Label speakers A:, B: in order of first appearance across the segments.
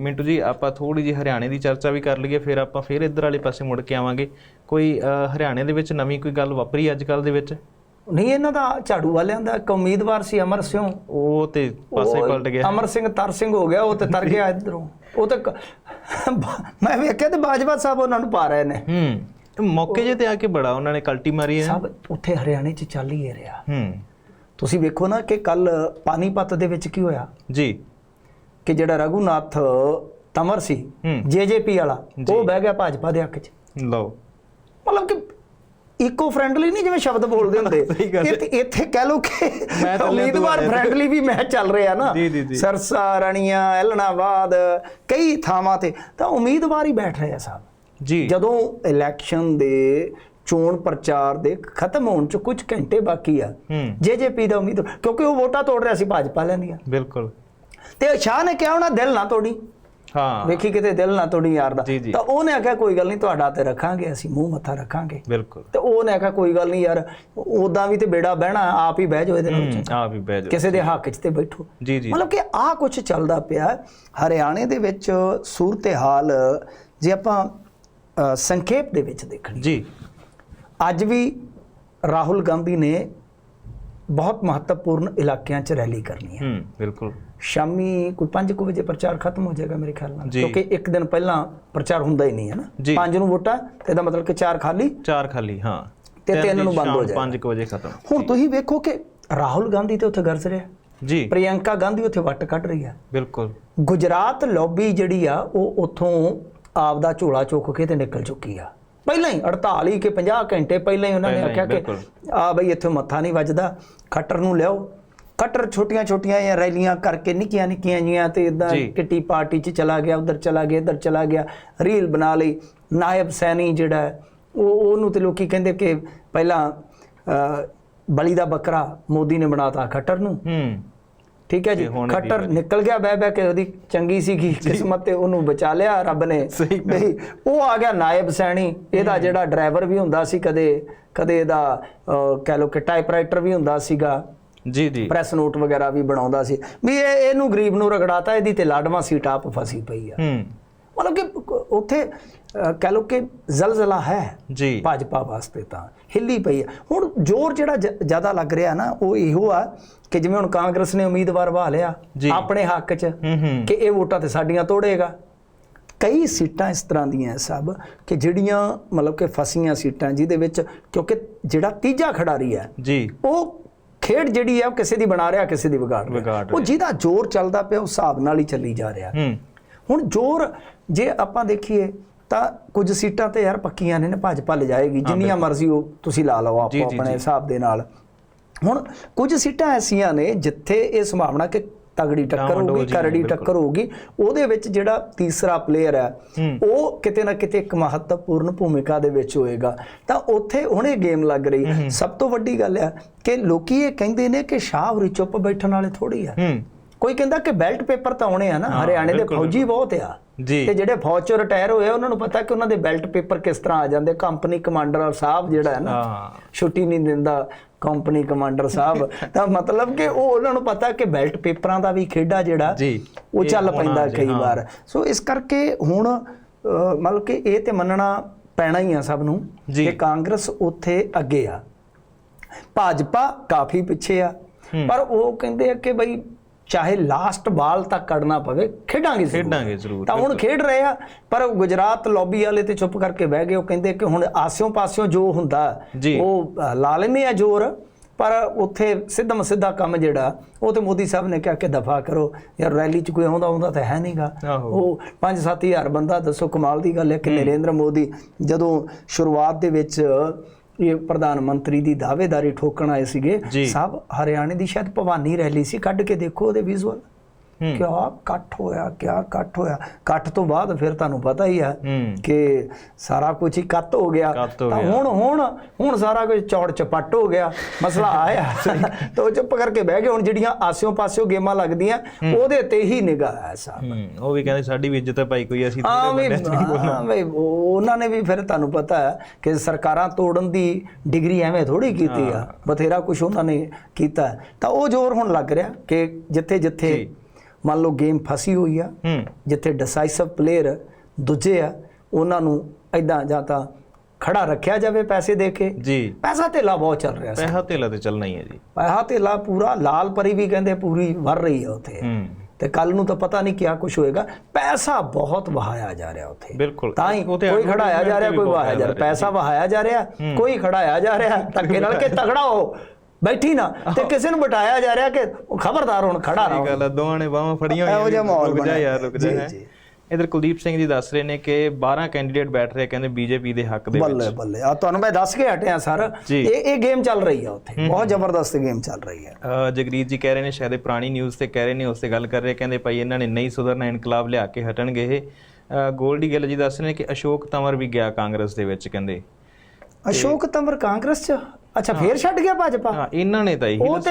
A: ਮਿੰਟੂ ਜੀ ਆਪਾਂ ਥੋੜੀ ਜਿਹੀ ਹਰਿਆਣੇ ਦੀ ਚਰਚਾ ਵੀ ਕਰ ਲਈਏ ਫਿਰ ਆਪਾਂ ਫਿਰ ਇੱਧਰ ਵਾਲੇ ਪਾਸੇ ਮੁੜ ਕੇ ਆਵਾਂਗੇ। ਕੋਈ ਹਰਿਆਣੇ ਦੇ ਵਿੱਚ ਨਵੀਂ ਕੋਈ ਗੱਲ ਵਾਪਰੀ ਅੱਜ ਕੱਲ ਦੇ ਵਿੱਚ?
B: ਨਹੀਂ ਇਹਨਾਂ ਦਾ ਝਾੜੂ ਵਾਲਿਆਂ ਦਾ ਇੱਕ ਉਮੀਦਵਾਰ ਸੀ ਅਮਰ ਸਿੰਘ।
A: ਉਹ ਤੇ ਪਾਸੇ ਪਲਟ ਗਿਆ।
B: ਅਮਰ ਸਿੰਘ ਤਰ ਸਿੰਘ ਹੋ ਗਿਆ ਉਹ ਤੇ ਤਰ ਗਿਆ ਇਧਰੋਂ। ਉਹ ਤੇ ਮੈਂ ਵੇਖਿਆ ਤੇ ਬਾਜਵਾ ਸਾਹਿਬ ਉਹਨਾਂ ਨੂੰ ਪਾ ਰਹੇ ਨੇ।
A: ਹੂੰ ਮੌਕੇ ਜੇ ਤੇ ਆ ਕੇ ਬੜਾ ਉਹਨਾਂ ਨੇ ਕਲਟੀ ਮਾਰੀ ਹੈ।
B: ਸਭ ਉੱਥੇ ਹਰਿਆਣੇ 'ਚ ਚੱਲ ਹੀ ਰਿਹਾ।
A: ਹੂੰ।
B: ਤੁਸੀਂ ਵੇਖੋ ਨਾ ਕਿ ਕੱਲ ਪਾਨੀਪਤ ਦੇ ਵਿੱਚ ਕੀ ਹੋਇਆ?
A: ਜੀ।
B: ਕਿ ਜਿਹੜਾ ਰਘੂਨਾਥ ਤਮਰ ਸੀ
A: ਹੂੰ।
B: ਜੇਜੇਪੀ ਵਾਲਾ ਜੀ। ਉਹ ਬਹਿ ਗਿਆ ਭਾਜਪਾ ਦੇ ਹੱਕ 'ਚ।
A: ਲਓ।
B: ਮਤਲਬ ਕਿ ਇਕੋ ਫ੍ਰੈਂਡਲੀ ਨਹੀਂ ਜਿਵੇਂ ਸ਼ਬਦ ਬੋਲਦੇ ਹੁੰਦੇ। ਇੱਥੇ ਕਹਿ ਲੋ ਕਿ ਉਮੀਦਵਾਰ ਫ੍ਰੈਂਡਲੀ ਵੀ ਮੈਚ ਚੱਲ ਰਿਹਾ ਨਾ।
A: ਜੀ, ਜੀ, ਜੀ।
B: ਸਰਸਾ ਰਣੀਆਂ ਐਲਨਾਬਾਦ ਕਈ ਥਾਵਾਂ ਤੇ। ਤਾਂ ਉਮੀਦਵਾਰ ਹੀ ਬੈਠ ਰਹੇ ਆ ਸਾਹਿਬ
A: ਜੀ।
B: ਜਦੋਂ ਇਲੈਕਸ਼ਨ ਦੇ ਚੋਣ ਪ੍ਰਚਾਰ ਦੇ ਖਤਮ ਹੋਣ ਚ ਕੁਝ ਘੰਟੇ ਬਾਕੀ ਆ
A: ਹੂੰ।
B: ਜੇਜੇਪੀ ਦਾ ਉਮੀਦ ਕਿਉਂਕਿ ਉਹ ਵੋਟਾਂ ਤੋੜ ਰਿਹਾ ਸੀ ਭਾਜਪਾ ਲੈਂਦੀਆਂ
A: ਬਿਲਕੁਲ।
B: ਤੇ ਸ਼ਾਹ ਨੇ ਕਿਹਾ ਉਹਨਾਂ ਦਿਲ ਨਾ ਤੋੜੀ।
A: ਹਾਂ।
B: ਵੇਖੀ ਕਿਤੇ ਦਿਲ ਨਾ ਤੋੜੀ ਯਾਰ ਦਾ। ਤਾਂ ਉਹਨੇ ਆਖਿਆ ਕੋਈ ਗੱਲ ਨਹੀਂ ਤੁਹਾਡਾ ਤੇ ਰੱਖਾਂਗੇ ਅਸੀਂ ਮੂੰਹ ਮੱਥਾ ਰੱਖਾਂਗੇ।
A: ਬਿਲਕੁਲ।
B: ਤੇ ਉਹਨੇ ਆਖਿਆ ਕੋਈ ਗੱਲ ਨਹੀਂ ਯਾਰ ਉਦਾਂ ਵੀ ਤੇ ਬੇੜਾ ਬਹਿਣਾ ਆਪ ਹੀ ਬਹਿ ਜਾਓ ਇਹਦੇ ਨਾਲ
A: ਹੂੰ ਆ ਵੀ ਬਹਿ ਜਾਓ
B: ਕਿਸੇ ਦੇ ਹੱਕ 'ਚ ਤੇ ਬੈਠੋ।
A: ਜੀ ਜੀ।
B: ਮਤਲਬ ਕਿ ਆਹ ਕੁਝ ਚੱਲਦਾ ਪਿਆ ਹਰਿਆਣੇ ਦੇ ਵਿੱਚ ਸੂਰਤ-ਹਾਲ ਜੇ ਆਪਾਂ ਸੰਖੇਪ ਦੇ ਵਿੱਚ ਦੇਖਣੀ।
A: ਜੀ।
B: ਅੱਜ ਵੀ ਰਾਹੁਲ ਗਾਂਧੀ ਨੇ ਬਹੁਤ ਮਹੱਤਵਪੂਰਨ ਇਲਾਕਿਆਂ 'ਚ ਰੈਲੀ ਕਰਨੀ ਹੈ।
A: ਹੂੰ ਬਿਲਕੁਲ।
B: ਸ਼ਾਮੀ ਕੋਈ 5 ਵਜੇ ਪ੍ਰਚਾਰ ਖਤਮ ਹੋ ਜਾਏਗਾ ਮੇਰੇ ਖਿਆਲ ਨਾਲ। ਕਿਉਂਕਿ ਇੱਕ ਦਿਨ ਪਹਿਲਾਂ ਪ੍ਰਚਾਰ ਹੁੰਦਾ ਹੀ ਨਹੀਂ ਹੈ ਨਾ।
A: ਜੀ।
B: 5 ਨੂੰ ਵੋਟਾਂ ਤੇ ਇਹਦਾ ਮਤਲਬ ਕਿ 4 ਖਾਲੀ।
A: ਚਾਰ ਖਾਲੀ ਹਾਂ।
B: ਤੇ ਤਿੰਨ ਨੂੰ ਬੰਦ ਹੋ ਜਾਏਗਾ।
A: ਪੰਜ ਕੁ ਵਜੇ ਖਤਮ।
B: ਹੁਣ ਤੁਸੀਂ ਵੇਖੋ ਕਿ ਰਾਹੁਲ ਗਾਂਧੀ ਤੇ ਉੱਥੇ ਗਰਜ ਰਿਹਾ।
A: ਜੀ।
B: ਪ੍ਰਿਯੰਕਾ ਗਾਂਧੀ ਉੱਥੇ ਵੱਟ ਕੱਢ ਰਹੀ ਆ।
A: ਬਿਲਕੁਲ।
B: ਗੁਜਰਾਤ ਲੌਬੀ ਜਿਹੜੀ ਆ ਉਹ ਉੱਥੋਂ ਆਪਦਾ ਝੋਲਾ ਚੁੱਕ ਕੇ ਤੇ ਨਿਕਲ ਚੁੱਕੀ ਆ। ਪਹਿਲਾਂ ਹੀ 48 ਕਿ 50 ਘੰਟੇ ਪਹਿਲਾਂ ਹੀ ਉਹਨਾਂ ਨੇ
A: ਹੀ,
B: ਆਖਿਆ ਕਿ। ਆ ਬਈ ਇੱਥੇ ਮੱਥਾ ਨਹੀਂ ਵੱਜਦਾ ਖੱਟਰ ਨੂੰ ਲਿਆਓ। ਖੱਟਰ ਛੋਟੀਆਂ ਛੋਟੀਆਂ ਜਾਂ ਰੈਲੀਆਂ ਕਰਕੇ ਨਿੱਕੀਆਂ ਨਿੱਕੀਆਂ ਜੀਆਂ ਤੇ ਇਦਾਂ। ਕਿੱਟੀ ਪਾਰਟੀ 'ਚ ਚਲਾ ਗਿਆ ਉਧਰ ਚਲਾ ਗਿਆ ਇੱਧਰ ਚਲਾ ਗਿਆ ਰੀਲ ਬਣਾ ਲਈ। ਨਾਇਬ ਸੈਣੀ ਜਿਹੜਾ ਉਹ ਉਹਨੂੰ ਤੇ ਲੋਕੀ ਕਹਿੰਦੇ ਕਿ ਪਹਿਲਾਂ ਬਲੀ ਦਾ ਬੱਕਰਾ ਮੋਦੀ ਨੇ ਬਣਾਤਾ ਖੱਟਰ ਨੂੰ।
A: ਹੂੰ।
B: ਠੀਕ ਹੈ ਜੀ? ਖੱਟਰ ਨਿਕਲ ਗਿਆ ਬਹਿ ਬਹਿ ਕੇ ਉਹਦੀ ਚੰਗੀ ਸੀਗੀ ਕਿਸਮਤ ਤੇ ਉਹਨੂੰ ਬਚਾ ਲਿਆ ਰੱਬ ਨੇ। ਬਈ ਉਹ ਆ ਗਿਆ ਨਾਇਬ ਸੈਣੀ। ਇਹਦਾ ਜਿਹੜਾ ਡਰਾਈਵਰ ਵੀ ਹੁੰਦਾ ਸੀ ਕਦੇ ਕਦੇ ਇਹਦਾ ਕਹਿ ਲੋ ਕਿ ਟਾਈਪਰਾਈਟਰ ਵੀ ਹੁੰਦਾ ਸੀਗਾ।
A: ਜੀ ਜੀ।
B: ਪ੍ਰੈਸ ਨੋਟ ਵਗੈਰਾ ਵੀ ਬਣਾਉਂਦਾ ਸੀ। ਵੀ ਇਹ ਇਹਨੂੰ ਗਰੀਬ ਨੂੰ ਰਗੜਾਤਾ ਇਹਦੀ ਤੇ ਲਾਡਵਾਂ ਸੀਟ ਆਪ ਫਸੀ ਪਈ ਆ।
A: ਹੂੰ।
B: ਮਤਲਬ ਕਿ ਉੱਥੇ ਕਹਿ ਲੋ ਕਿ ਜ਼ਲਜ਼ਲਾ ਹੈ
A: ਜੀ।
B: ਭਾਜਪਾ ਵਾਸਤੇ ਤਾਂ ਹਿੱਲੀ ਪਈ ਹੈ ਹੁਣ ਜ਼ੋਰ ਜਿਹੜਾ ਜ਼ਿਆਦਾ ਲੱਗ ਰਿਹਾ ਨਾ ਉਹ ਇਹੋ ਆ ਕਿ ਜਿਵੇਂ ਹੁਣ ਕਾਂਗਰਸ ਨੇ ਉਮੀਦਵਾਰ ਵਾ ਲਿਆ। ਆਪਣੇ ਹੱਕ 'ਚ ਕਿ ਇਹ ਵੋਟਾਂ ਤੇ ਸਾਡੀਆਂ ਤੋੜੇਗਾ। ਕਈ ਸੀਟਾਂ ਇਸ ਤਰ੍ਹਾਂ ਦੀਆਂ ਸਭ ਕਿ ਜਿਹੜੀਆਂ ਮਤਲਬ ਕਿ ਫਸੀਆਂ ਸੀਟਾਂ ਜਿਹਦੇ ਵਿੱਚ ਕਿਉਂਕਿ ਜਿਹੜਾ ਤੀਜਾ ਖਿਡਾਰੀ ਹੈ
A: ਜੀ।
B: ਉਹ ਖੇਡ ਜਿਹੜੀ ਹੈ ਉਹ ਕਿਸੇ ਦੀ ਬਣਾ ਰਿਹਾ ਕਿਸੇ ਦੀ ਵਿਗਾੜ ਰਿਹਾ। ਉਹ ਜਿਹਦਾ ਜ਼ੋਰ ਚੱਲਦਾ ਪਿਆ ਉਸ ਹਿਸਾਬ ਨਾਲ ਹੀ ਚੱਲੀ ਜਾ ਰਿਹਾ। ਹੁਣ ਜ਼ੋਰ ਜੇ ਆਪਾਂ ਦੇਖੀਏ ਤਾਂ ਕੁਝ ਸੀਟਾਂ ਤੇ ਯਾਰ ਪੱਕੀਆਂ ਨੇ ਨਾ ਭਾਜਪਾ ਲਿਜਾਏਗੀ। ਜਿੰਨੀਆਂ ਮਰਜ਼ੀ ਉਹ ਤੁਸੀਂ ਲਾ ਲਓ ਆਪੋ ਆਪਣੇ। ਹਿਸਾਬ ਦੇ ਨਾਲ। ਹੁਣ ਕੁਝ ਸੀਟਾਂ ਐਸੀਆਂ ਨੇ ਜਿੱਥੇ ਇਹ ਸੰਭਾਵਨਾ ਕਿ ਤਗੜੀ ਟੱਕਰ ਹੋਊਗੀ ਕਰੜੀ। ਟੱਕਰ ਹੋਊਗੀ ਉਹਦੇ ਵਿੱਚ ਜਿਹੜਾ ਤੀਸਰਾ ਪਲੇਅਰ ਹੈ। ਉਹ ਕਿਤੇ ਨਾ ਕਿਤੇ ਇੱਕ ਮਹੱਤਵਪੂਰਨ ਭੂਮਿਕਾ ਦੇ ਵਿੱਚ ਹੋਏਗਾ ਤਾਂ ਉੱਥੇ ਹੁਣ ਗੇਮ ਲੱਗ ਰਹੀ ਸਭ ਤੋਂ ਵੱਡੀ ਗੱਲ ਹੈ ਕਿ ਲੋਕੀ ਇਹ ਕਹਿੰਦੇ ਨੇ ਕਿ ਸ਼ਾਹ ਹੋਰੀ ਚੁੱਪ ਬੈਠਣ ਵਾਲੇ ਥੋੜੀ ਆ ਕੋਈ ਕਹਿੰਦਾ ਕਿ ਬੈਲਟ ਪੇਪਰ ਤਾਂ ਆਉਣੇ ਆ ਨਾ ਹਰਿਆਣੇ ਦੇ ਫੌਜੀ ਬਹੁਤ ਆ। ਤੇ ਜਿਹੜੇ ਫੌਜ ਚੋਂ ਰਿਟਾਇਰ ਹੋਏ ਆ, ਉਹਨਾਂ ਨੂੰ ਪਤਾ ਕਿ ਉਹਨਾਂ ਦੇ ਬੈਲਟ ਪੇਪਰ ਕਿਸ ਤਰ੍ਹਾਂ ਆ ਜਾਂਦੇ ਕੰਪਨੀ ਕਮਾਂਡਰ ਸਾਹਿਬ ਜਿਹੜਾ ਹੈ ਨਾ ਛੁੱਟੀ ਨਹੀਂ ਦਿੰਦਾ ਕੰਪਨੀ ਕਮਾਂਡਰ ਸਾਹਿਬ ਤਾਂ ਮਤਲਬ ਕਿ ਉਹ ਉਹਨਾਂ ਨੂੰ ਪਤਾ ਕਿ ਬੈਲਟ ਪੇਪਰਾਂ ਦਾ ਵੀ ਖੇਡਾ ਜਿਹੜਾ
A: ਜੀ।
B: ਉਹ ਚੱਲ ਪੈਂਦਾ ਕਈ। ਵਾਰ ਸੋ ਇਸ ਕਰਕੇ ਹੁਣ ਮਤਲਬ ਕਿ ਇਹ ਤੇ ਮੰਨਣਾ ਪੈਣਾ ਹੀ ਆ ਸਭ ਨੂੰ। ਕਿ ਕਾਂਗਰਸ ਉੱਥੇ ਅੱਗੇ ਆ ਭਾਜਪਾ ਕਾਫੀ ਪਿੱਛੇ ਆ। ਪਰ ਉਹ ਕਹਿੰਦੇ ਆ ਕਿ ਬਈ ਚਾਹੇ ਲਾਸਟ ਬਾਲ ਤੱਕ ਕੱਢਣਾ ਪਵੇ ਖੇਡਾਂਗੇ ਜ਼ਰੂਰ।
A: ਖੇਡਾਂਗੇ ਜ਼ਰੂਰ,
B: ਤਾਂ ਹੁਣ ਖੇਡ ਰਹੇ ਆ ਪਰ ਗੁਜਰਾਤ ਲੌਬੀ ਵਾਲੇ ਤੇ ਚੁੱਪ ਕਰਕੇ ਬਹਿ ਗਏ ਉਹ ਕਹਿੰਦੇ ਕਿ ਹੁਣ ਆਸਿਓਂ ਪਾਸਿਓਂ ਜੋ ਹੁੰਦਾ। ਉਹ ਲਾ ਲੈਂਦੇ ਆ ਜ਼ੋਰ ਪਰ ਉੱਥੇ ਸਿੱਧਮ ਸਿੱਧਾ ਕੰਮ ਜਿਹੜਾ ਉਹ ਤੇ ਮੋਦੀ ਸਾਹਿਬ ਨੇ ਕਿਹਾ ਕਿ ਦਫਾ ਕਰੋ ਯਾਰ ਰੈਲੀ 'ਚ ਕੋਈ ਆਉਂਦਾ ਆਉਂਦਾ ਤਾਂ ਹੈ ਨਹੀਂਗਾ। ਉਹ 5-7000 ਬੰਦਾ ਦੱਸੋ ਕਮਾਲ ਦੀ ਗੱਲ ਹੈ ਕਿ ਨਰਿੰਦਰ ਮੋਦੀ ਜਦੋਂ ਸ਼ੁਰੂਆਤ ਦੇ ਵਿੱਚ ਇਹ ਪ੍ਰਧਾਨ ਮੰਤਰੀ ਦੀ ਦਾਅਵੇਦਾਰੀ ਠੋਕਣ ਆਏ ਸੀਗੇ। ਸਭ ਹਰਿਆਣੇ ਦੀ ਸ਼ਾਇਦ ਭਵਾਨੀ ਰੈਲੀ ਸੀ। ਕੱਢ ਕੇ ਦੇਖੋ ਉਹਦੇ ਵਿਜ਼ੂਅਲ ਕਿਆ ਇਕੱਠ ਹੋਇਆ ਕਿਆ ਇਕੱਠ ਹੋਇਆ? ਇਕੱਠ ਤੋਂ ਬਾਅਦ ਫਿਰ ਤੁਹਾਨੂੰ ਪਤਾ ਹੀ ਹੈ
A: ਹੂੰ।
B: ਕਿ ਸਾਰਾ ਕੁਝ ਹੀ ਕੱਤ ਹੋ ਗਿਆ। ਤਾਂ। ਹੁਣ ਹੁਣ ਹੁਣ ਸਾਰਾ ਕੁਝ ਚੌੜ ਚਪੱਟ ਹੋ ਗਿਆ। ਮਸਲਾ ਆਇਆ ਤਾਂ ਉਹ ਚੁੱਪ ਕਰਕੇ ਬਹਿ ਗਏ। ਹੁਣ ਜਿਹੜੀਆਂ ਆਸਿਓਂ ਪਾਸਿਓਂ ਗੇਮਾਂ ਲੱਗਦੀਆਂ ਉਹਦੇ ਤੇ ਹੀ ਨਿਗਾਹ ਹੈ ਸਾਹਿਬ
A: ਉਹ ਵੀ ਕਹਿੰਦੇ ਸਾਡੀ ਵੀ ਇੱਜ਼ਤ ਹੈ ਭਾਈ ਕੋਈ ਅਸੀਂ
B: ਹਾਂ ਵੀ ਉਹਨਾਂ ਨੇ ਵੀ ਫਿਰ ਤੁਹਾਨੂੰ ਪਤਾ ਹੈ ਕਿ ਸਰਕਾਰਾਂ ਤੋੜਨ ਦੀ ਡਿਗਰੀ ਐਵੇਂ ਥੋੜੀ ਕੀਤੀ ਆ। ਬਥੇਰਾ ਕੁਝ ਉਹਨਾਂ ਨੇ ਕੀਤਾ। ਤਾਂ ਉਹ ਜ਼ੋਰ ਹੁਣ ਲੱਗ ਰਿਹਾ ਕਿ ਜਿੱਥੇ ਜਿੱਥੇ। ਮੰਨ ਲਓ ਗੇਮ ਫਸੀ ਹੋਈ ਆ
A: ਹੂੰ।
B: ਜਿੱਥੇ ਡਿਸਾਈਸਿਵ ਪਲੇਅਰ ਦੂਜੇ ਆ ਉਹਨਾਂ ਨੂੰ ਐਦਾਂ ਜਾਂ ਤਾਂ ਖੜਾ ਰੱਖਿਆ ਜਾਵੇ ਪੈਸੇ ਦੇ ਕੇ।
A: ਜੀ।
B: ਪੈਸਾ ਧੇਲਾ ਬਹੁਤ ਚੱਲ ਰਿਹਾ ਸੀ।
A: ਪੈਸਾ ਧੇਲਾ ਤੇ ਚੱਲਣਾ ਹੀ ਹੈ ਜੀ।
B: ਪੈਸਾ ਧੇਲਾ ਪੂਰਾ ਲਾਲ ਪਰੀ ਵੀ ਕਹਿੰਦੇ ਪੂਰੀ ਵਰ ਰਹੀ ਆ ਉੱਥੇ।
A: ਹੂੰ।
B: ਤੇ ਕੱਲ ਨੂੰ ਤਾਂ ਪਤਾ ਨਹੀਂ ਕਿਆ ਕੁਝ ਹੋਏਗਾ। ਪੈਸਾ ਬਹੁਤ ਵਹਾਇਆ ਜਾ ਰਿਹਾ ਉੱਥੇ।
A: ਬਿਲਕੁਲ।
B: ਤਾਂ ਹੀ ਕੋਈ ਖੜਾਇਆ ਜਾ ਰਿਹਾ ਕੋਈ ਵਹਾਇਆ ਜਾ ਰਿਹਾ। ਪੈਸਾ ਵਹਾਇਆ ਜਾ ਰਿਹਾ ਕੋਈ ਖੜਾਇਆ ਜਾ ਰਿਹਾ। ਧੱਕੇ ਨਾਲ ਕਿ ਤਗੜਾ ਹੋ? ਬੈਠੀ ਨਾ ਤੇ ਕਿਸੇ ਨੂੰ ਬਿਠਾਇਆ ਜਾ ਰਿਹਾ ਕਿ ਖਬਰਦਾਰ ਹੁਣ ਖੜਾ
A: ਇਹ
B: ਰਹੋ।
A: ਗੱਲ ਦੋਵਾਂ ਨੇ ਬਾਹਾਂ ਫੜੀਆਂ
B: ਇਹੋ
A: ਹੋਈਆਂ
B: ਜਿਹਾ
A: ਵੀ
B: ਮਾਹੌਲ
A: ਰੁਕ ਜਾ
B: ਬਣਿਆ।
A: ਯਾਰ ਰੁਕ ਜਾ
B: ਜੀ।
A: ਇਧਰ ਕੁਲਦੀਪ ਸਿੰਘ ਜੀ ਦੱਸ ਰਹੇ ਨੇ ਕਿ 12 ਕੈਂਡੀਡੇਟ ਬੈਠ ਰਹੇ ਕਹਿੰਦੇ ਬੀਜੇਪੀ ਦੇ ਹੱਕ ਦੇ ਵਿੱਚ।
B: ਬੱਲੇ। ਬੱਲੇ ਆ ਤੁਹਾਨੂੰ ਮੈਂ ਦੱਸ ਕੇ ਹਟਿਆ ਸਰ। ਇਹ ਇਹ ਗੇਮ ਚੱਲ ਰਹੀ ਆ ਉੱਥੇ। ਬਹੁਤ ਜ਼ਬਰਦਸਤ ਗੇਮ ਚੱਲ ਰਹੀ ਹੈ
A: ਜਗਰੀਤ ਜੀ ਕਹਿ ਰਹੇ ਨੇ ਸ਼ਾਇਦ ਪੁਰਾਣੀ ਨਿਊਜ਼ ਤੇ ਕਹਿ ਰਹੇ ਨੇ ਉਸ ਤੇ ਗੱਲ ਕਰ ਰਹੇ ਕਹਿੰਦੇ ਭਾਈ ਇਹਨਾਂ ਨੇ ਨਹੀਂ ਸੁਧਰਨਾ ਇਨਕਲਾਬ ਲਿਆ ਕੇ ਹਟਣਗੇ ਇਹ। ਗੋਲਡੀ ਗਿੱਲ ਜੀ ਦੱਸ ਰਹੇ ਨੇ ਕਿ ਅਸ਼ੋਕ ਤੰਵਰ ਵੀ ਗਿਆ ਕਾਂਗਰਸ ਦੇ ਵਿੱਚ ਕਹਿੰਦੇ।
B: ਅਸ਼ੋਕ ਤੰਵਰ ਕਾਂਗਰਸ ਚ? ਅੱਛਾ ਫੇਰ ਛੱਡ ਗਿਆ ਭਾਜਪਾ?
A: ਹਾਂ ਇਹਨਾਂ ਨੇ ਤਾਂ ਇਹੀ
B: ਉਹ ਤੇ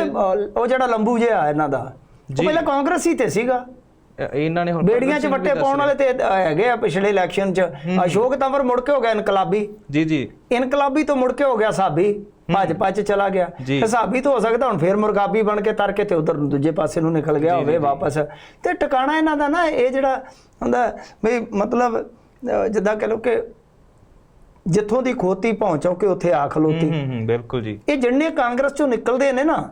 B: ਉਹ ਜਿਹੜਾ ਲੰਬੂ ਜਿਹਾ ਇਹਨਾਂ ਦਾ। ਉਹ ਪਹਿਲਾਂ ਕਾਂਗਰਸ ਹੀ ਤੇ ਸੀਗਾ।
A: ਇਹਨਾਂ ਨੇ ਹੁਣ
B: ਬੇੜੀਆਂ 'ਚ ਵੱਟੇ ਪਾਉਣ ਵਾਲੇ ਤੇ ਹੈਗੇ ਆ ਪਿਛਲੇ ਇਲੈਕਸ਼ਨ 'ਚ। ਅਸ਼ੋਕ ਤੰਵਰ ਮੁੜ ਕੇ ਹੋ ਗਿਆ ਇਨਕਲਾਬੀ।
A: ਜੀ ਜੀ।
B: ਇਨਕਲਾਬੀ ਤੋਂ ਮੁੜ ਕੇ ਹੋ ਗਿਆ ਸਾਬੀ। ਭਾਜਪਾ 'ਚ ਚਲਾ ਗਿਆ।
A: ਜੀ।
B: ਤੇ ਸਾਬੀ ਤੋਂ ਹੋ ਸਕਦਾ ਹੁਣ ਫੇਰ ਮੁਰਗਾਬੀ ਬਣ ਕੇ ਤਰ ਕੇ ਤੇ ਉਧਰ ਦੂਜੇ ਪਾਸੇ ਨੂੰ ਨਿਕਲ ਗਿਆ ਹੋਵੇ ਵਾਪਸ। ਤੇ ਟਿਕਾਣਾ ਇਹਨਾਂ ਦਾ ਨਾ ਇਹ ਜਿਹੜਾ ਹੁੰਦਾ ਵੀ ਮਤਲਬ ਜਿੱਦਾਂ ਕਹ ਲਓ ਕਿ ਜਿੱਥੋਂ ਦੀ ਖੋਤੀ ਪਹੁੰਚੋ ਕਿ ਉੱਥੇ ਆ ਖਲੋਤੀ।
A: ਹੂੰ ਹੂੰ ਬਿਲਕੁਲ ਜੀ।
B: ਇਹ ਜਿੰਨੇ ਕਾਂਗਰਸ 'ਚੋਂ ਨਿਕਲਦੇ ਨੇ ਨਾ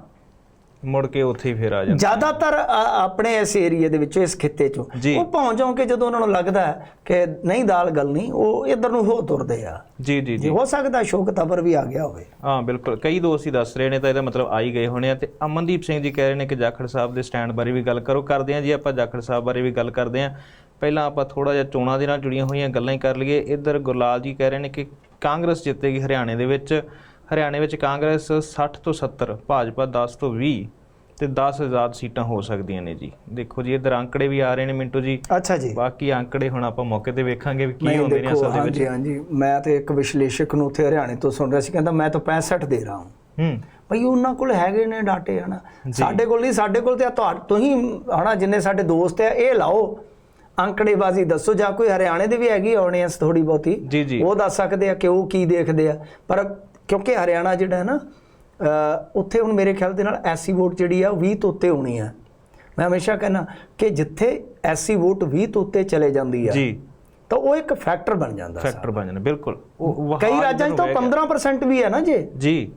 A: ਮੁੜ ਕੇ ਉੱਥੇ ਹੀ ਫੇਰ ਆ ਜਾਂਦੇ।
B: ਜ਼ਿਆਦਾਤਰ ਆਪਣੇ ਇਸ ਏਰੀਆ ਦੇ ਵਿੱਚੋਂ ਇਸ ਖਿੱਤੇ ਚੋਂ। ਉਹ ਪਹੁੰਚ ਕਿ ਜਦੋਂ ਉਹਨਾਂ ਨੂੰ ਲੱਗਦਾ ਕਿ ਨਹੀਂ ਦਾਲ ਗੱਲ ਨਹੀਂ ਉਹ ਇਧਰ ਨੂੰ ਹੋ ਤੁਰਦੇ ਆ।
A: ਜੀ ਜੀ
B: ਜੇ। ਹੋ ਸਕਦਾ ਅਸ਼ੋਕ ਤਬਰ ਵੀ ਆ ਗਿਆ ਹੋਵੇ।
A: ਹਾਂ ਬਿਲਕੁਲ। ਕਈ ਦੋਸਤ ਹੀ ਦੱਸ ਰਹੇ ਨੇ ਤਾਂ ਇਹਦਾ ਮਤਲਬ ਆ ਹੀ ਗਏ ਹੋਣੇ ਆ। ਤੇ ਅਮਨਦੀਪ ਸਿੰਘ ਜੀ ਕਹਿ ਰਹੇ ਨੇ ਕਿ ਜਾਖੜ ਸਾਹਿਬ ਦੇ ਸਟੈਂਡ ਬਾਰੇ ਵੀ ਗੱਲ ਕਰੋ। ਕਰਦੇ ਆ ਜੀ ਆਪਾਂ ਜਾਖੜ ਸਾਹਿਬ ਬਾਰੇ ਵੀ ਗੱਲ ਕਰਦੇ ਆ। ਪਹਿਲਾਂ ਆਪਾਂ ਥੋੜਾ ਜਿਹਾ ਚੋਣਾਂ ਦੇ ਨਾਲ ਜੁੜੀਆਂ ਹੋਈਆਂ ਗੱਲਾਂ ਹੀ ਕਰ ਲਈਏ। ਇੱਧਰ ਗੁਰਲਾਲ ਜੀ ਕਹਿ ਰਹੇ ਨੇ ਕਿ ਕਾਂਗਰਸ ਜਿੱਤੇਗੀ ਹਰਿਆਣੇ ਦੇ ਵਿੱਚ। ਹਰਿਆਣੇ ਵਿੱਚ ਕਾਂਗਰਸ 60 ਤੋਂ 70 ਭਾਜਪਾ 10 ਤੋਂ 20 ਤੇ 10 ਆਜ਼ਾਦ ਸੀਟਾਂ ਹੋ ਸਕਦੀਆਂ ਨੇ ਜੀ। ਦੇਖੋ ਜੀ ਇੱਧਰ ਅੰਕੜੇ ਵੀ ਆ ਰਹੇ ਨੇ ਮਿੰਟੂ ਜੀ।
B: ਅੱਛਾ ਜੀ।
A: ਬਾਕੀ ਅੰਕੜੇ ਹੁਣ ਆਪਾਂ ਮੌਕੇ ਤੇ ਵੇਖਾਂਗੇ ਵੀ ਕੀ ਹੁੰਦੇ ਨੇ
B: ਦੇਖੋ
A: ਅਸਲ ਦੇ ਵਿੱਚ।
B: ਹਾਂਜੀ। ਹਾਂਜੀ ਮੈਂ ਤੇ ਇੱਕ ਵਿਸ਼ਲੇਸ਼ਕ ਨੂੰ ਉੱਥੇ ਹਰਿਆਣੇ ਤੋਂ ਸੁਣ ਰਿਹਾ ਸੀ ਕਹਿੰਦਾ ਮੈਂ ਤਾਂ 65 ਦੇ ਰਹਾ ਹਾਂ।
A: ਹੂੰ।
B: ਭਈ ਉਹਨਾਂ ਕੋਲ ਹੈਗੇ ਨੇ ਡਾਟੇ ਹਨਾ? ਸਾਡੇ ਕੋਲ ਨਹੀਂ ਸਾਡੇ ਕੋਲ ਤੇ ਤੁਸੀਂ ਹਨਾ ਜਿੰਨੇ ਸਾਡੇ ਦੋਸਤ ਆ ਇਹ ਲਾਓ। ਅੰਕੜੇਬਾਜ਼ੀ ਦੱਸੋ ਜਾਂ ਕੋਈ ਹਰਿਆਣੇ ਦੇ ਵੀ ਹੈਗੀ ਆਡੀਅנס ਥੋੜੀ ਬਹੁਤੀ ਉਹ ਦੱਸ ਸਕਦੇ ਆ ਕਿ ਉਹ ਕੀ ਦੇਖਦੇ ਆ। ਪਰ ਕਿਉਂਕਿ ਹਰਿਆਣਾ ਜਿਹੜਾ ਹੈ ਨਾ ਉੱਥੇ ਹੁਣ ਮੇਰੇ ਖਿਆਲ ਦੇ ਨਾਲ ਐਸਸੀ ਵੋਟ ਜਿਹੜੀ ਆ ਉਹ 20 ਤੋਂ ਉੱਤੇ ਹੋਣੀ ਆ। ਮੈਂ ਹਮੇਸ਼ਾ ਕਹਿੰਦਾ ਕਿ ਜਿੱਥੇ ਐਸਸੀ ਵੋਟ 20 ਤੋਂ ਉੱਤੇ ਚਲੇ ਜਾਂਦੀ ਆ
A: ਜੀ।
B: ਤਾਂ ਉਹ ਇੱਕ ਫੈਕਟਰ ਬਣ ਜਾਂਦਾ
A: ਫੈਕਟਰ ਬਣ ਜਾਣਾ ਬਿਲਕੁਲ।
B: ਕਈ ਰਾਜਾਂ 'ਚ ਤਾਂ
A: ਇੱਧਰ ਨੂੰ ਵਹਿ
B: 15% ਵੀ ਹੈ ਨਾ ਜੇ।
A: ਜੀ।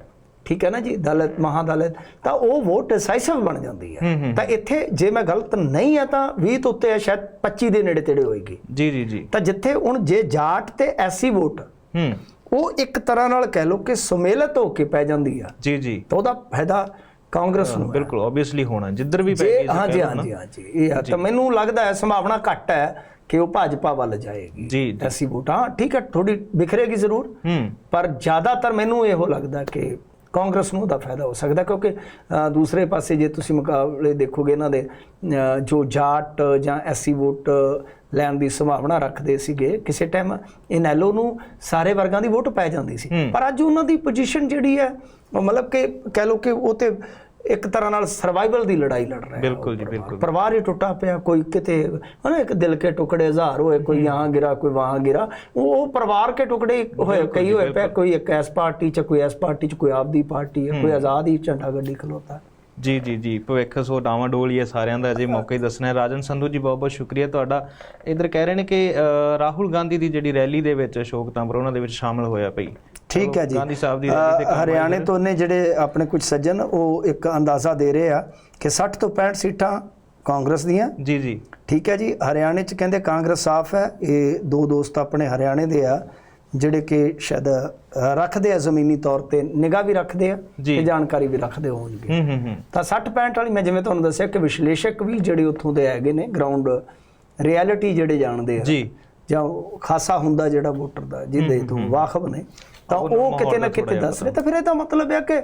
B: ਠੀਕ ਹੈ ਨਾ ਜੀ ਦਲਿਤ ਮਹਾਦਲਿਤ ਤਾਂ ਉਹ ਵੋਟ ਡਿਸਾਈਸਿਵ ਬਣ ਜਾਂਦੀ
A: ਹੂੰ,
B: ਹੈ
A: ਹੂੰ।
B: ਤਾਂ ਇੱਥੇ ਜੇ ਮੈਂ ਗਲਤ ਨਹੀਂ ਆ ਤਾਂ 20 ਤੋਂ ਉੱਤੇ ਹੈ ਸ਼ਾਇਦ 25 ਦੇ ਨੇੜੇ ਤੇੜੇ ਹੋਏਗੀ।
A: ਜੀ ਜੀ ਜੀ।
B: ਤਾਂ ਜਿੱਥੇ ਹੁਣ ਜੇ ਜਾਟ ਤੇ ਐਸੀ ਵੋਟ
A: ਹੂੰ।
B: ਉਹ ਇੱਕ ਤਰ੍ਹਾਂ ਨਾਲ ਕਹਿ ਲਓ ਕਿ ਸੁਮੇਲਤ ਹੋ ਕੇ ਪੈ ਜਾਂਦੀ ਆ।
A: ਜੀ ਜੀ।
B: ਤਾਂ ਉਹਦਾ ਫਾਇਦਾ ਕਾਂਗਰਸ ਨੂੰ ਹੈ
A: ਬਿਲਕੁਲ ਆਬਵੀਅਸਲੀ ਹੋਣਾ ਜਿੱਧਰ ਵੀ ਪੈ
B: ਜੇ
A: ਗਈ
B: ਹਾਂਜੀ ਹਾਂਜੀ ਹਾਂਜੀ ਇਹ ਆ ਤਾਂ ਮੈਨੂੰ ਲੱਗਦਾ ਹੈ ਸੰਭਾਵਨਾ ਘੱਟ ਹੈ ਕਿ ਉਹ ਭਾਜਪਾ ਵੱਲ ਜਾਏਗੀ।
A: ਜੀ ਜੀ।
B: ਐਸੀ ਵੋਟ ਹਾਂ ਠੀਕ ਹੈ ਥੋੜੀ ਬਿਖਰੇਗੀ ਜ਼ਰੂਰ।
A: ਹੂੰ।
B: ਪਰ ਜ਼ਿਆਦਾਤਰ ਮੈਨੂੰ ਇਹੋ ਲੱਗਦਾ ਕਿ ਕਾਂਗਰਸ ਨੂੰ ਉਹਦਾ ਫਾਇਦਾ ਹੋ ਸਕਦਾ ਕਿਉਂਕਿ ਦੂਸਰੇ ਪਾਸੇ ਜੇ ਤੁਸੀਂ ਮੁਕਾਬਲੇ ਦੇਖੋਗੇ ਇਹਨਾਂ ਦੇ ਜੋ ਜਾਟ ਜਾਂ ਐਸੀ ਵੋਟ ਲੈਣ ਦੀ ਸੰਭਾਵਨਾ ਰੱਖਦੇ ਸੀਗੇ ਕਿਸੇ ਟਾਈਮ ਇਨੈਲੋ ਨੂੰ ਸਾਰੇ ਵਰਗਾਂ ਦੀ ਵੋਟ ਪੈ ਜਾਂਦੀ ਸੀ।
A: ਪਰ
B: ਅੱਜ ਉਹਨਾਂ ਦੀ ਪੋਜੀਸ਼ਨ ਜਿਹੜੀ ਹੈ ਮਤਲਬ ਕਿ ਕਹਿ ਲਓ ਕਿ ਉਹ ਤੇ ਇੱਕ ਤਰ੍ਹਾਂ ਨਾਲ ਸਰਵਾਈਵਲ ਦੀ ਲੜਾਈ ਲੜ ਰਹੇ
A: ਬਿਲਕੁਲ ਜੀ ਬਿਲਕੁਲ।
B: ਪਰਿਵਾਰ ਹੀ ਟੁੱਟਾ ਪਿਆ ਕੋਈ ਕਿਤੇ ਹਨਾ ਇੱਕ ਦਿਲ ਕੇ ਟੁਕੜੇ ਹਜ਼ਾਰ ਹੋਏ ਕੋਈ ਆਹ ਗਿਰਾ ਕੋਈ ਵਹਾਂ ਗਿਰਾ। ਉਹ ਪਰਿਵਾਰ ਕੇ ਟੁਕੜੇ ਹੋਏ ਕਈ ਹੋਏ ਪਏ ਕੋਈ ਇੱਕ ਐਸ ਪਾਰਟੀ ਚ ਕੋਈ ਐਸ ਪਾਰਟੀ ਚ ਕੋਈ ਆਪਦੀ ਪਾਰਟੀ ਹੈ ਕੋਈ ਆਜ਼ਾਦ ਹੀ ਝੰਡਾ ਗੱਡੀ ਖਲੋਤਾ।
A: ਜੀ ਜੀ ਜੀ ਭਵਿੱਖ ਸੋ ਡਾਵਾਂ ਡੋਲ ਇਹ ਸਾਰਿਆਂ ਦਾ ਅਜੇ ਮੌਕਾ ਹੀ ਦੱਸਣਾ ਰਾਜਨ ਸੰਧੂ ਜੀ ਬਹੁਤ ਬਹੁਤ ਸ਼ੁਕਰੀਆ ਤੁਹਾਡਾ। ਇਧਰ ਕਹਿ ਰਹੇ ਨੇ ਕਿ ਰਾਹੁਲ ਗਾਂਧੀ ਦੀ ਜਿਹੜੀ ਰੈਲੀ ਦੇ ਵਿੱਚ ਅਸ਼ੋਕ ਤਾਂਬਰ ਉਹਨਾਂ ਦੇ ਵਿੱਚ ਸ਼ਾਮਲ ਹੋਇਆ ਪਈ
B: ਠੀਕ ਹੈ ਜੀ।
A: ਗਾਂਧੀ ਸਾਹਿਬ ਦੀ ਰੈਲੀ ਤੇ
B: ਅ, ਹਰਿਆਣੇ ਤੋਂ ਨੇ ਜਿਹੜੇ ਆਪਣੇ ਕੁਝ ਸੱਜਣ ਉਹ ਇੱਕ ਅੰਦਾਜ਼ਾ ਦੇ ਰਹੇ ਆ ਕਿ 60 ਤੋਂ 65 ਸੀਟਾਂ ਕਾਂਗਰਸ ਦੀਆਂ।
A: ਜੀ ਜੀ।
B: ਠੀਕ ਹੈ ਜੀ ਹਰਿਆਣੇ ਚ ਕਹਿੰਦੇ ਕਾਂਗਰਸ ਸਾਫ਼ ਹੈ ਇਹ ਦੋ ਦੋਸਤ ਆਪਣੇ ਹਰਿਆਣੇ ਦੇ ਆ ਜਿਹੜੇ ਕਿ ਸ਼ਾਇਦ ਰੱਖਦੇ ਆ ਜ਼ਮੀਨੀ ਤੌਰ ਤੇ ਨਿਗਾਹ ਵੀ ਰੱਖਦੇ ਆ। ਤੇ ਜਾਣਕਾਰੀ ਵੀ ਰੱਖਦੇ ਹੋਣਗੇ।
A: ਹੂੰ ਹੂੰ ਹੂੰ।
B: ਤਾਂ 60 65 ਵਾਲੀ ਮੈਂ ਜਿਵੇਂ ਤੁਹਾਨੂੰ ਦੱਸਿਆ ਕਿ ਵਿਸ਼ਲੇਸ਼ਕ ਵੀ ਜਿਹੜੇ ਉੱਥੋਂ ਦੇ ਹੈਗੇ ਨੇ ਗਰਾਊਂਡ ਰਿਐਲਿਟੀ ਜਿਹੜੇ ਜਾਣਦੇ ਆ।
A: ਜੀ।
B: ਜਾਂ ਖਾਸਾ ਹੁੰਦਾ ਜਿਹੜਾ ਵੋਟਰ ਦਾ ਜਿਹਦੇ ਤੋਂ ਵਾਕਫ ਨੇ ਤਾਂ ਉਹ ਕਿਤੇ ਨਾ ਕਿਤੇ ਦੱਸ ਰਹੇ। ਤਾਂ ਫਿਰ ਇਹਦਾ ਮਤਲਬ ਹੈ ਕਿ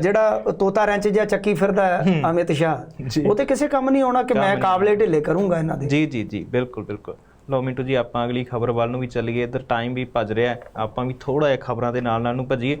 B: ਜਿਹੜਾ ਤੋਤਾ ਰੈਂਚ ਜਿਹਾ ਚੱਕੀ ਫਿਰਦਾ ਹੈ ਅਮਿਤ ਸ਼ਾਹ। ਉਹ ਤੇ ਕਿਸੇ ਕੰਮ ਨਹੀਂ ਆਉਣਾ ਕਿ ਮੈਂ ਕਾਬਲੇ ਢਿੱਲੇ ਕਰੂੰਗਾ ਇਹਨਾਂ ਦੇ।
A: ਜੀ ਜੀ ਜੀ ਬਿਲਕੁਲ ਬਿਲਕੁਲ। ਲੋ ਮਿੰਟੂ ਜੀ ਆਪਾਂ ਅਗਲੀ ਖਬਰ ਵੱਲ ਨੂੰ ਵੀ ਚੱਲੀਏ ਇੱਧਰ ਟਾਈਮ ਵੀ ਭੱਜ ਰਿਹਾ ਆਪਾਂ ਵੀ ਥੋੜਾ ਜਿਹਾ ਖਬਰਾਂ ਦੇ ਨਾਲ ਨਾਲ ਨੂੰ ਭੱਜੀਏ।